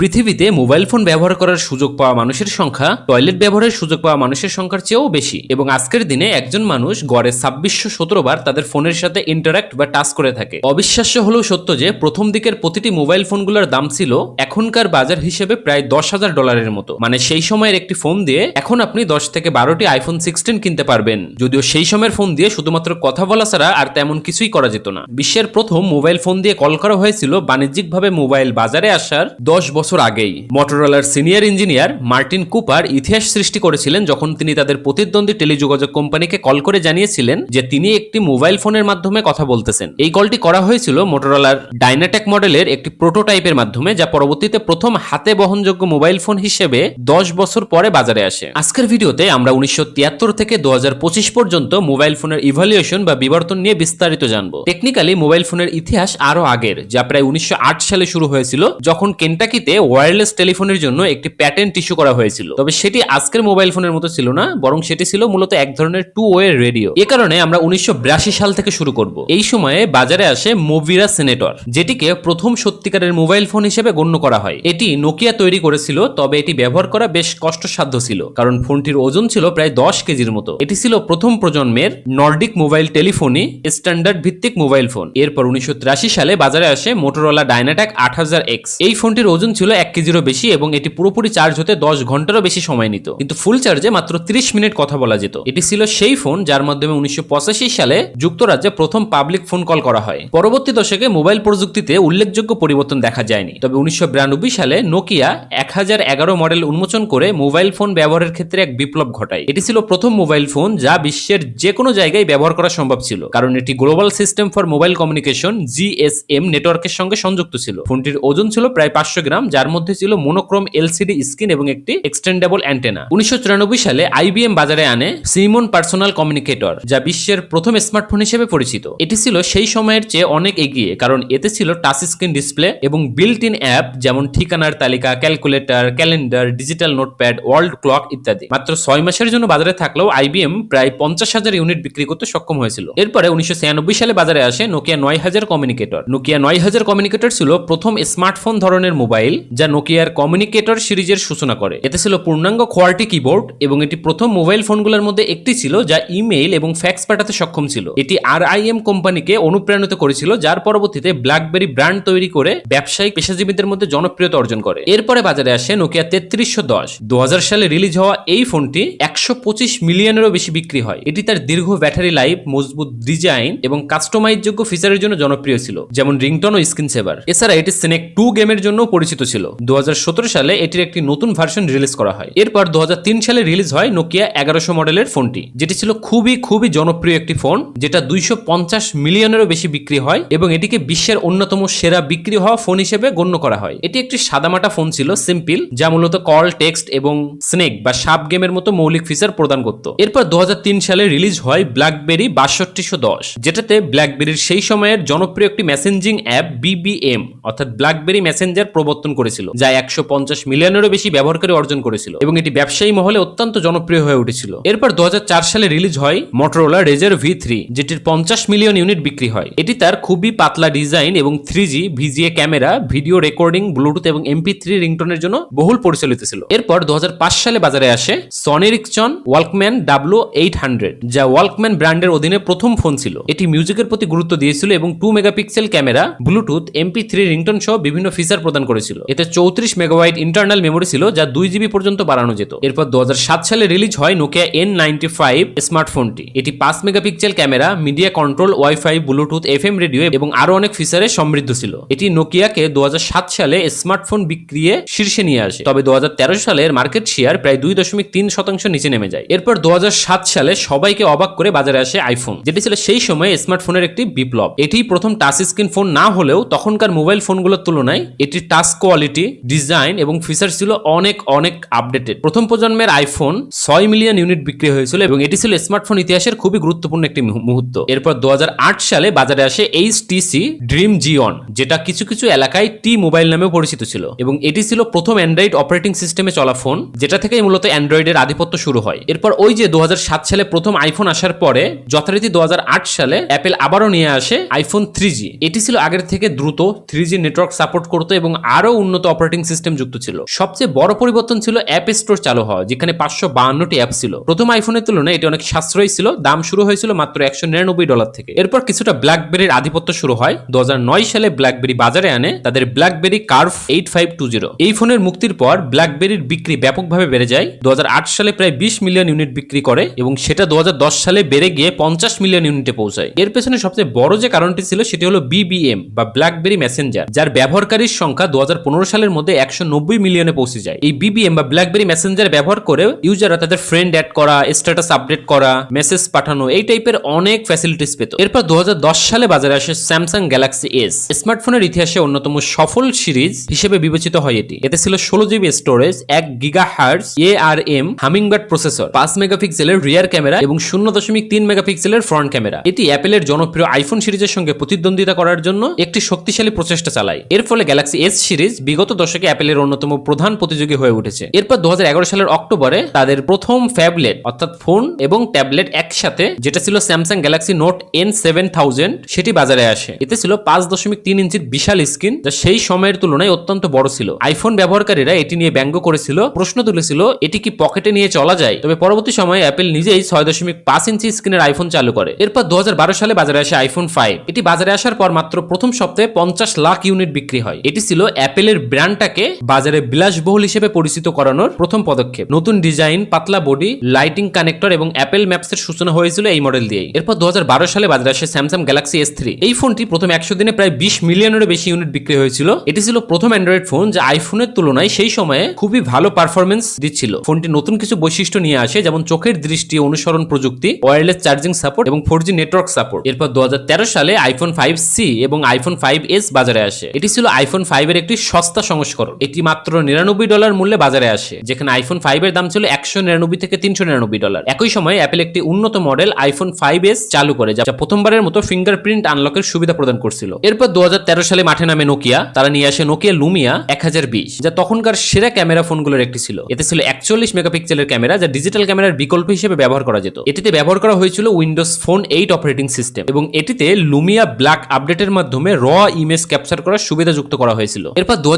পৃথিবীতে mobile phone ব্যবহার করার সুযোগ পাওয়া মানুষের সংখ্যা, টয়লেট ব্যবহারের সুযোগ পাওয়া মানুষের সংখ্যার চেয়েও বেশি। এবং আজকের দিনে একজন মানুষ গড়ে ছাব্বিশশো সতেরো বার তাদের ফোনের সাথে ইন্টারাক্ট বা টাচ করে থাকে। অবিশ্বাস্য হলেও সত্য যে, প্রথম দিকের প্রতিটি মোবাইল ফোনগুলোর দাম ছিল এখনকার বাজার হিসেবে প্রায় দশ হাজার ডলারের মতো। মানে সেই সময়ের একটি ফোন দিয়ে এখন আপনি দশ থেকে বারোটি আইফোন সিক্সটিন কিনতে পারবেন। যদিও সেই সময়ের ফোন দিয়ে শুধুমাত্র কথা বলা ছাড়া আর তেমন কিছুই করা যেত না। বিশ্বের প্রথম মোবাইল ফোন দিয়ে কল করা হয়েছিল বাণিজ্যিকভাবে মোবাইল বাজারে আসার দশ বছর আগেই। মোটরোলার সিনিয়র ইঞ্জিনিয়ার মার্টিন কুপার ইতিহাস সৃষ্টি করেছিলেন যখন তিনি তাদের প্রতিদ্বন্দ্বী টেলিযোগাযোগ কোম্পানিকে কল করে জানিয়েছিলেন যে তিনি একটি মোবাইল ফোনের মাধ্যমে কথা বলতেছেন। এই কলটি করা হয়েছিল মোটরোলার ডাইনাটেক মডেলের একটি প্রোটোটাইপের মাধ্যমে, যা পরবর্তীতে প্রথম হাতে বহনযোগ্য মোবাইল ফোন হিসেবে দশ বছর পরে বাজারে আসে। আজকের ভিডিওতে আমরা উনিশশো তিয়াত্তর থেকে দু হাজার পঁচিশ পর্যন্ত মোবাইল ফোনের ইভালুয়েশন বা বিবর্তন নিয়ে বিস্তারিত জানব। টেকনিক্যালি মোবাইল ফোনের ইতিহাস আরও আগের, যা প্রায় উনিশশো আট সালে শুরু হয়েছিল, যখন কেন্টাকিতে ওয়্যারলেস টেলিফোনের জন্য একটি প্যাটেন্ট ইস্যু করা হয়েছিল। তবে সেটি আজকের মোবাইল ফোনের মতো ছিল না, বরং সেটি ছিল মূলত এক ধরনের টু ওয়ে রেডিও এ কারণে আমরা উনিশশো বিরাশি সাল থেকে শুরু করব। এই সময়ে বাজারে আসে মোভিরা সেনেটর যেটিকে প্রথম সত্যিকারের মোবাইল ফোন হিসেবে গণ্য করা হয়। এটি নোকিয়া তৈরি করেছিল, তবে এটি ব্যবহার করা বেশ কষ্টসাধ্য ছিল, কারণ ফোনটির ওজন ছিল প্রায় দশ কেজির মতো। এটি ছিল প্রথম প্রজন্মের নর্ডিক মোবাইল টেলিফোনই স্ট্যান্ডার্ড ভিত্তিক মোবাইল ফোন এরপর উনিশশো তিরাশি সালে বাজারে আসে মোটরোলা ডাইনাট্যাক আট এই ফোনটির ওজন ছিল এক কেজিরও বেশি এবং এটি পুরোপুরি চার্জ হতে দশ ঘন্টারও বেশি সময় নিত। কিন্তু ফুল চার্জে মাত্র 30 মিনিট কথা বলা যেত। এটি ছিল সেই ফোন যার মাধ্যমে উনিশশো পঁচাশি সালে যুক্তরাজ্যে প্রথম পাবলিক ফোন কল করা হয়। পরবর্তী দশকে মোবাইল প্রযুক্তিতে উল্লেখযোগ্য পরিবর্তন দেখা যায়নি। তবে উনিশশো বিরানব্বই সালে নোকিয়া এক হাজার এগারো মডেল উন্মোচন করে মোবাইল ফোন ব্যবহারের ক্ষেত্রে এক বিপ্লব ঘটায়। এটি ছিল প্রথম মোবাইল ফোন যা বিশ্বের যে কোনো জায়গায় ব্যবহার করা সম্ভব ছিল, কারণ এটি global system for mobile communication GSM নেটওয়ার্কের সঙ্গে সংযুক্ত ছিল। ফোনটির ওজন ছিল প্রায় পাঁচশো গ্রাম যার মধ্যে ছিল মোনোক্রোম এলসিডি স্ক্রিন এবং একটি এক্সটেন্ডেবল অ্যান্টেনা উনিশশো চুরানব্বই সালে আইবিএম বাজারে আনে সিমন পার্সোনাল কমিউনিকেটর যা বিশ্বের প্রথম স্মার্টফোন হিসেবে পরিচিত। এটি ছিল সেই সময়ের চেয়ে অনেক এগিয়ে, কারণ এতে ছিল টাচ স্ক্রিন ডিসপ্লে এবং বিল্ট ইন অ্যাপ যেমন ঠিকানার তালিকা calculator calendar digital notepad world clock ইত্যাদি। মাত্র ছয় মাসের জন্য বাজারে থাকলেও আইবিএম প্রায় পঞ্চাশ হাজার ইউনিট বিক্রি করতে সক্ষম হয়েছিল। এরপরে উনিশশো ছিয়ানব্বই সালে বাজারে আসে নোকিয়া নয় হাজার কমিউনিকেটর নোকিয়া নয় হাজার কমিউনিকেটর ছিল প্রথম স্মার্টফোন ধরনের মোবাইল যা নোকিয়ার কমিউনিকেটর সিরিজের সূচনা করে। এতে ছিল পূর্ণাঙ্গ কোয়ালিটি কিবোর্ড এবং এটি প্রথম মোবাইল ফোনগুলোর মধ্যে একটি ছিল যা ইমেইল এবং ফ্যাক্স পাঠাতে সক্ষম ছিল। এটি আর কোম্পানিকে অনুপ্রাণিত করেছিল, যার পরবর্তীতে ব্ল্যাকবেরি ব্র্যান্ড তৈরি করে ব্যবসায়িক পেশাজীবীদের মধ্যে জনপ্রিয়তা অর্জন করে। এরপরে বাজারে আসে নোকিয়া তেত্রিশশো দশ। দু হাজার সালে রিলিজ হওয়া এই ফোনটি একশো পঁচিশ মিলিয়নেরও বেশি বিক্রি হয়। এটি তার দীর্ঘ ব্যাটারি লাইফ, মজবুত ডিজাইন এবং কাস্টমাইজযোগ্য ফিচারের জন্য জনপ্রিয় ছিল, যেমন রিংটন ও স্ক্রিন সেভার এছাড়া এটি স্নেক টু গেমের জন্য পরিচিত ছিল। দু হাজার সতেরো সালে এটির একটি নতুন ভার্সন রিলিজ করা হয়। এরপর দু হাজার তিন সালে রিলিজ হয় নোকিয়া এগারোশো মডেলের ফোনটি। যেটি ছিল খুবই খুবই জনপ্রিয় একটি ফোন, যেটা দুইশো পঞ্চাশ মিলিয়নেরও বেশি বিক্রি হয় এবং এটিকে বিশ্বের অন্যতম সেরা বিক্রি হওয়া ফোন হিসেবে গণ্য করা হয়। এটি একটি সাদামাটা ফোন ছিল সিম্পল যা মূলত কল টেক্সট এবং স্নেক বা সাব গেমের মতো মৌলিক ফিচার প্রদান করত। এরপর দু হাজার তিন সালে রিলিজ হয় ব্ল্যাকবেরি বাষট্টিশো দশ, যেটাতে ব্ল্যাকবেরির সেই সময়ের জনপ্রিয় একটি মেসেঞ্জিং অ্যাপ বিবিএম অর্থাৎ ব্ল্যাকবেরি মেসেঞ্জার প্রবর্তন করেছিল, যা একশো পঞ্চাশ মিলিয়নেরও বেশি ব্যবহারকারী অর্জন করেছিল এবং এটি ব্যবসায়ী মহলে অত্যন্ত জনপ্রিয় হয়ে উঠেছিল। এরপর দু হাজার চার সালে রিলিজ হয় মোটরোলা রেজার ভি থ্রি যেটির পঞ্চাশ মিলিয়ন ইউনিট বিক্রি হয়। এটি তার খুবই পাতলা ডিজাইন এবং three G VGA camera, video recording, bluetooth এবং এমপি থ্রি রিংটনের জন্য বহুল পরিচালিত ছিল। এরপর দু হাজার পাঁচ সালে বাজারে আসে Sony Ericsson Walkman W eight hundred যা ওয়ালকম্যান ব্র্যান্ডের অধীনে প্রথম ফোন ছিল। এটি মিউজিকের প্রতি গুরুত্ব দিয়েছিল এবং two megapixel camera, bluetooth MP three ringtone সহ বিভিন্ন ফিচার প্রদান করেছিল। এতে চৌত্রিশ মেগাওয়াইট ইন্টারনাল মেমোরি ছিল যা দুই জিবি পর্যন্ত বাড়ানো যেত। এরপর দু হাজার সাত সালে রিলিজ হয় নোকিয়া এন নাইনটি ফাইভ স্মার্টফোনটি এটি পাঁচ megapixel camera media control wifi bluetooth F M radio এবং আরও অনেক ফিচারে সমৃদ্ধ ছিল। এটি নোকিয়াকে দু হাজার সাত সালে স্মার্টফোন বিক্রিয়ে শীর্ষে নিয়ে আসে। তবে দু সালে এর মার্কেট শেয়ার প্রায় দুই দশমিক তিন শতাংশ নিচে নেমে যায়। এরপর দু হাজার সাত সালে সবাইকে অবাক করে বাজারে আসে আইফোন যেটি ছিল সেই সময়ে স্মার্টফোনের একটি বিপ্লব। এটি প্রথম টাচ স্ক্রিন ফোন না হলেও তখনকার মোবাইল ফোনগুলোর তুলনায় এটির টাচ কোয়ালিটি ডিজাইন এবং ফিচার ছিল অনেক অনেক আপডেটেড প্রথম প্রজন্মের আইফোন ছয় মিলিয়ন ইউনিট বিক্রি হয়েছিল এবং এটি ছিল স্মার্টফোন ইতিহাসের খুবই গুরুত্বপূর্ণ একটি মুহূর্ত। এরপর দু হাজার আট সালে বাজারে আসে এইচ টিসি ড্রিম জিওন যেটা কিছু কিছু এলাকায় টি মোবাইল নামেও পরিচিত ছিল। এবং এটি ছিল প্রথম অ্যান্ড্রয়েড অপারেটিং সিস্টেমে চলা ফোন যেটা থেকেই মূলত অ্যান্ড্রয়েডের আধিপত্য শুরু হয়। এরপর ওই যে দু হাজার সাত সালে প্রথম আইফোন আসার পরে, যথারীতি দু হাজার আট সালে অ্যাপেল আবারও নিয়ে আসে আইফোন থ্রি এটি ছিল আগের থেকে দ্রুত থ্রি নেটওয়ার্ক সাপোর্ট করতো এবং আরও উন্নত অপারেটিং সিস্টেম যুক্ত ছিল। সবচেয়ে বড় পরিবর্তন ছিল অ্যাপ স্টোর চালু হওয়া, যেখানে পাঁচশো বাহান্নটি অ্যাপ ছিল। প্রথম আইফোনের তুলনায় এটি অনেক সাশ্রয়ী ছিল, দাম শুরু হয়েছিল মাত্র একশো নিরানব্বই ডলার থেকে। এরপর কিছুটা ব্ল্যাকবেরির আধিপত্য শুরু হয়। দু হাজার নয় সালে ব্ল্যাকবেরি বাজারে আনে, তাদের BlackBerry Curve eight five two zero এই ফোনের মুক্তির পর ব্ল্যাকবেরির বিক্রি ব্যাপকভাবে বেড়ে যায়। দু হাজার আট সালে প্রায় বিশ মিলিয়ন ইউনিট বিক্রি করে এবং সেটা দু হাজার দশ সালে বেড়ে গিয়ে পঞ্চাশ মিলিয়ন ইউনিটে পৌঁছায়। এর পেছনে সবচেয়ে বড় যে কারণটি ছিল, সেটি হলো বিবিএম বা ব্ল্যাকবেরি মেসেঞ্জার যার ব্যবহারকারীর সংখ্যা দু হাজার পনেরো সালের মধ্যে একশো নব্বই মিলিয়নে পৌঁছে যায়। এই বিবিএম বা ব্ল্যাকবেরি মেসেঞ্জার ব্যবহার করে ইউজাররা তাদের ফ্রেন্ড অ্যাড করা স্ট্যাটাস আপডেট করা মেসেজ পাঠানো, এই টাইপের অনেক ফ্যাসিলিটিস পেত। এরপর দু হাজার দশ সালে বাজারে আসে স্যামসাং গ্যালাক্সি এস স্মার্টফোনের ইতিহাসে অন্যতম সফল সিরিজ হিসেবে বিবেচিত হয় এটি। এতে ছিল ষোলো জিবি স্টোরেজ এক giga hertz A R M Hummingbird processor পাঁচ মেগাপিক্সেলের রিয়ার ক্যামেরা এবং শূন্য দশমিক তিন মেগাপিক্সেলের ফ্রন্ট ক্যামেরা এটি অ্যাপেলের জনপ্রিয় আইফোন সিরিজের সঙ্গে প্রতিদ্বন্দ্বিতা করার জন্য একটি শক্তিশালী প্রচেষ্টা চালায়। এর ফলে গ্যালাক্সি এস সিরিজ বিগত দশকে অ্যাপেলের অন্যতম প্রধান প্রতিযোগী হয়ে উঠেছে। এরপর দু হাজার এগারো সালের অক্টোবরে তাদের প্রথম ফ্যাবলেট, অর্থাৎ ফোন এবং ট্যাবলেট একসাথে, যেটা ছিল Samsung Galaxy Note N seven thousand, সেটি বাজারে আসে। এতে ছিল পাঁচ দশমিক তিন ইঞ্চির বিশাল স্ক্রিন, যা সেই সময়ের তুলনায় অত্যন্ত বড় ছিল। আইফোন ব্যবহারকারীরা এটি নিয়ে ব্যঙ্গ করেছিল, প্রশ্ন তুলেছিল, এটি কি পকেটে নিয়ে চলা যায়? তবে পরবর্তী সময়ে অ্যাপেল নিজেই ছয় দশমিক পাঁচ ইঞ্চি স্ক্রিনের আইফোন চালু করে। এরপর দু হাজার বারো সালে বাজারে আসে আইফোন ফাইভ। এটি বাজারে আসার পর মাত্র প্রথম সপ্তাহে পঞ্চাশ লাখ ইউনিট বিক্রি হয়। এটি ছিল অ্যাপেলের ব্র্যান্ডটাকে বাজারে বিলাসবহুল হিসেবে পরিচিত করানোর প্রথম পদক্ষেপ। নতুন ডিজাইন, পাতলা বডি, লাইটিং কানেক্টর এবং অ্যাপেল ম্যাপস এর সূচনা হয়েছিল এই মডেল দিয়েই। এরপর দু হাজার বারো সালে বাজারে আসে স্যামসাং গ্যালাক্সি এস থ্রি এই ফোনটি প্রথম একশো দিনে প্রায় বিশ মিলিয়নেরও বেশি ইউনিট বিক্রি হয়েছিল। এটি ছিল প্রথম অ্যান্ড্রয়েড ফোন যা আইফোনের তুলনায় সেই সময়ে খুবই ভালো পারফরমেন্স দিচ্ছিল। ফোনটি নতুন কিছু বৈশিষ্ট্য নিয়ে আসে, যেমন চোখের দৃষ্টি, অনুসরণ প্রযুক্তি ওয়্যারলেস চার্জিং সাপোর্ট এবং ফোর নেটওয়ার্ক সাপোর্ট এরপর দু হাজার তেরো সালে আইফোন ফাইভ সি এবং আইফোন ফাইভ এস বাজারে আসে। এটি ছিল আইফোন ফাইভ এর একটি সস্তা সংস্করণ। এটি মাত্র নিরানব্বই ডলার মূল্যে বাজারে আসে, যেখানে আইফোন ফাইভ এর দাম ছিল একশো নিরানব্বই থেকে তিনশো নিরানব্বই ডলার। একই সময়ে অ্যাপেল একটি উন্নত মডেল আইফোন ফাইভ এস চালু করে, যা প্রথমবারের মতো ফিঙ্গারপ্রিন্ট আনলকের সুবিধা প্রদান করছিল। এরপর দু হাজার তেরো সালে মাঠে নামে নোকিয়া তারা নিয়ে আসে নোকিয়া লুমিয়া এক হাজার বিশ, যা তখনকার সেরা ক্যামেরা ফোনগুলোর একটি ছিল। এতে ছিল একচল্লিশ মেগাপিক্সেলের ক্যামেরা, যা ডিজিটাল ক্যামেরার বিকল্প হিসেবে ব্যবহার করা যেত। এটিতে ব্যবহার করা হয়েছিল Windows phone eight operating system এবং এটিতে লুমিয়া ব্ল্যাক আপডেটের মাধ্যমে র ইমেজ ক্যাপচার করার সুবিধা যুক্ত করা হয়েছিল। এরপর দু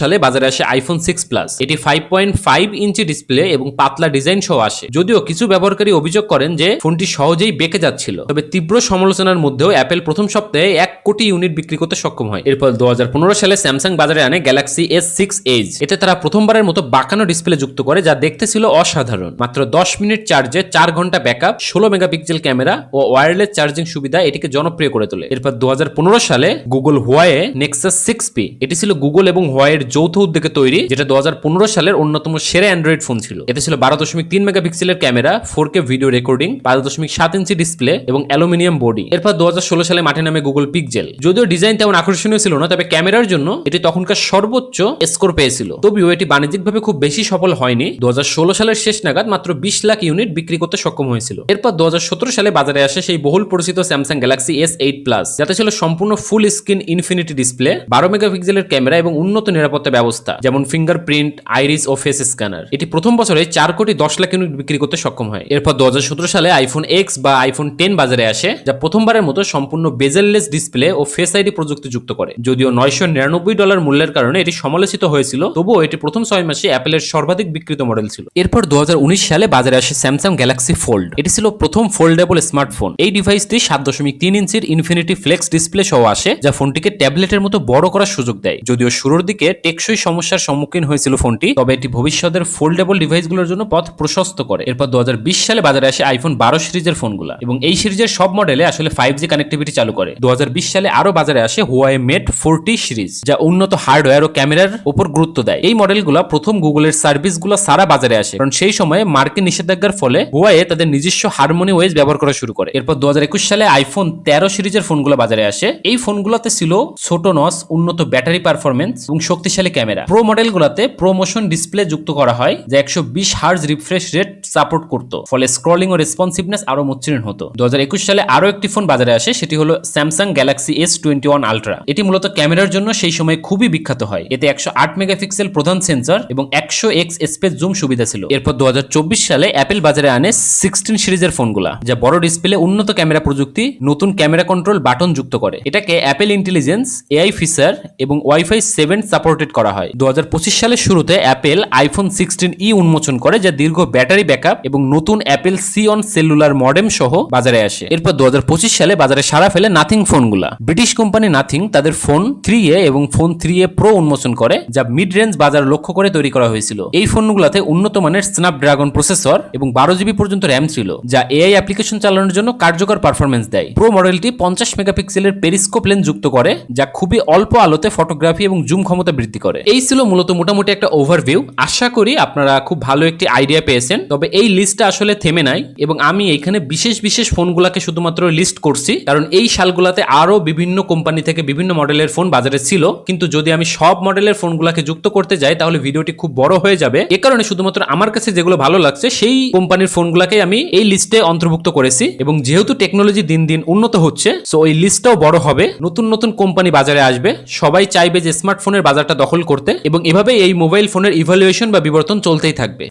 সালে বাজারে আসে আইফোন সিক্স প্লাস এটি five point five inch display এবং পাতলা ডিজাইন সহ আসে। যদিও কিছু ব্যবহারকারী অভিযোগ করেন যে ফোনটি সহজেই বেঁকে যাচ্ছিল। তবে তীব্র সমালোচনার মধ্যেও অ্যাপেল প্রথম সপ্তাহে এক কোটি ইউনিট বিক্রি করতে সক্ষম হয়। এরপর দু হাজার পনেরো সালে স্যামসাং বাজারে আনে গ্যালাক্সি এস সিক্স এইজ এতে তারা প্রথমবারের মতো বাঁকানো ডিসপ্লে যুক্ত করে, যা দেখতে ছিল অসাধারণ। মাত্র দশ মিনিট চার্জে চার ঘণ্টা ব্যাকআপ ষোলো মেগাপিক্সেল ক্যামেরা ও ওয়্যারলেস চার্জিং সুবিধা এটিকে জনপ্রিয় করে তোলে। এরপর দু হাজার পনেরো সালে Google Huawei Nexus six P এটি ছিল গুগল এবং হোয়াইয়ের যৌথ উদ্যোগে তৈরি, যেটা দু হাজার পনেরো সালের অন্যতম সেরা অ্যান্ড্রয়েড ফোন ছিল। এতে ছিল বারো দশমিক তিন মেগাপিক্সেলের camera four K video recording পাঁচ দশমিক সাত ইঞ্চি ডিসপ্লে এবং অ্যালুমিনিয়াম বডি এরপর দু হাজার ষোলো সালে মাঠে নামে গুগল পিকজেল যদিও ডিজাইন তেমন আকর্ষণীয় ছিল না, তবে ক্যামেরার জন্য এটি তখনকার সর্বোচ্চ স্কোর পেয়েছিল। তবুও এটি বাণিজ্যিকভাবে খুব বেশি সফল হয়নি। দু হাজার ষোলো সালের শেষ নাগাদ মাত্র বিশ লাখ ইউনিট বিক্রি করতে সক্ষম হয়েছিল। এরপর দু হাজার সতেরো সালে বাজারে আসে সেই বহুল পরিচিত Samsung Galaxy S eight plus যাতে ছিল সম্পূর্ণ ফুল স্ক্রিন ইনফিনিটি ডিসপ্লে বারো মেগাপিক্সেলের ক্যামেরা এবং উন্নত নিরাপত্তা ব্যবস্থা, যেমন ফিঙ্গারপ্রিন্ট আইরিস ও ফেস স্ক্যানার এটি প্রথম বছরে চার কোটি দশ লাখ ইউনিট বিক্রি করতে সক্ষম হয়। এরপর দুহাজার সতেরো সালে আইফোন এক্স বা আইফোন টেন বাজারে আসে, যা প্রথমবারের মতো সম্পূর্ণ বেজেললেস ডিসপ্লে ও ফেস আইডি প্রযুক্তি যুক্ত করে। যদিও নয়শো নিরানব্বই ডলার মূল্যের কারণে এটি সমালোচিত হয়েছিল, তবুও এটি প্রথম ছয় মাসে অ্যাপেলের সর্বাধিক বিক্রিত মডেল ছিল। এরপর দু হাজার উনিশ সালে বাজারে আসে স্যামসাং গ্যালাক্সি ফোল্ড এটি ছিল প্রথম ফোল্ডেবল স্মার্টফোন এই ডিভাইসটি সাত দশমিক তিন ইঞ্চির ইনফিনিটি ফ্লেক্স ডিসপ্লে সহ আসে, যা ফোনটিকে ট্যাবলেটের মতো বড় করার সুযোগ দেয়। যদিও শুরুর দিকে টেকসই সমস্যার সম্মুখীন হয়েছিল ফোনটি, তবে এটি ভবিষ্যতের ফোল্ডেবল ডিভাইসগুলোর জন্য পথ প্রশস্ত করে। এরপর দু হাজার বিশ সালে বাজারে আসে আইফোন বারো সিরিজের ফোনগুলো এবং এই সিরিজের সব মডেলে আসলে ফাইভ জি কানেক্টিভিটি চালু করে। দু হাজার বিশ সালে আরও বাজারে আসে হুয়াই মেট ফোরটি সিরিজ, যা উন্নত হার্ডওয়্যার ও ক্যামেরার উপর গুরুত্ব দেয়। এই মডেলগুলো প্রথম গুগলের সার্ভিসগুলো সারা বাজারে আসে, কারণ সেই সময়ে মার্কিন নিষেধাজ্ঞার ফলে হুয়াই তাদের নিজস্ব হারমোনি ওয়েজ ব্যবহার করা শুরু করে। এরপর দু হাজার একুশ সালে আইফোন তেরো সিরিজের ফোনগুলো বাজারে আসে। এই ফোনগুলোতে ছিল ছোট নস, উন্নত ব্যাটারি পারফরমেন্স এবং শক্তিশালী ক্যামেরা। প্রো মডেলগুলোতে প্রোমোশন ডিসপ্লে যুক্ত করা হয়, যা একশো বিশ হার্জ রিফ্রেশ রেট সাপোর্ট করতো। ফলে স্ক্রলিং ও রেসপন্সিভনেস আরও মসৃণ হতো। দু হাজার একুশ সালে আরও একটি ফোন বাজারে আসে, সেটি হলো Samsung Galaxy S twenty one ultra এটি মূলত ক্যামেরার জন্য সেই সময় খুবই বিখ্যাত হয়। এতে একশো আট মেগাপিক্সেল প্রধান সেন্সর এবং একশো এক্স স্পেস জুম সুবিধা ছিল। এরপর দু হাজার চব্বিশ সালে অ্যাপেল বাজারে আনে সিক্সটিন সিরিজের ফোনগুলা যা বড় ডিসপ্লে উন্নত ক্যামেরা প্রযুক্তি, নতুন ক্যামেরা কন্ট্রোল বাটন যুক্ত করে। এটাকে অ্যাপেল ইন্টেলিজেন্স এআই ফিচার এবং ওয়াইফাই সেভেন সাপোর্টেড করা হয়। দুহাজার পঁচিশ সালের শুরুতে অ্যাপেল আইফোন সিক্সটিন ই উন্মোচন করে, যা দীর্ঘ ব্যাটারি ব্যাকআপ এবং নতুন Apple C one cellular modem সহ বাজারে আসে। এরপর দুহাজার পঁচিশ সালে বাজারে সারা ফেলে নাথিং ফোনগুলা ব্রিটিশ কোম্পানি নাথিং তাদের ফোন থ্রি এ এবং ফোন থ্রি এ প্রো উন্মোচন করে, যা মিড রেঞ্জ বাজার লক্ষ্য করে তৈরি করা হয়েছিল। এই ফোনগুলোতে উন্নত মানের স্ন্যাপড্রাগন প্রসেসর এবং বারো জিবি পর্যন্ত র্যাম ছিল, যা এআই অ্যাপ্লিকেশন চালানোর জন্য কার্যকর পারফরমেন্স দেয়। প্রো মডেলটি পঞ্চাশ মেগাপিক্সেলের পেরিস্কোপ লেন্স যুক্ত করে, যা খুবই অল্প আলোতে ফটোগ্রাফি এবং জুম ক্ষমতা বৃদ্ধি করে। এই ছিল মূলত মোটামুটি একটা ওভারভিউ আশা করি আপনারা খুব ভালো একটি আইডিয়া পেয়েছেন। তবে এই লিস্টটা আসলে থেমে নাই এবং আমি এখানে বিশেষ বিশেষ ফোনগুলোকে শুধুমাত্র লিস্ট করছি। কারণ এই সালগুলোতে আরও বিভিন্ন কোম্পানি থেকে বিভিন্ন মডেলের ফোন বাজারে ছিল। কিন্তু যদি আমি সব মডেলের ফোনগুলোকে যুক্ত করতে যাই, তাহলে ভিডিওটি খুব বড় হয়ে যাবে। এ কারণে শুধুমাত্র আমার কাছে যেগুলো ভালো লাগছে, সেই কোম্পানির ফোনগুলোকে আমি এই লিস্টে অন্তর্ভুক্ত করেছি। এবং যেহেতু টেকনোলজি দিন দিন উন্নত হচ্ছে সো এই লিস্টটাও বড় হবে। নতুন নতুন কোম্পানি বাজারে আসবে। সবাই চাইবে যে স্মার্টফোনের বাজারটা দখল করতে এবং এভাবে এই মোবাইল ফোনের ইভ্যালুয়েশন বা বিবর্তন চলতেই থাকবে।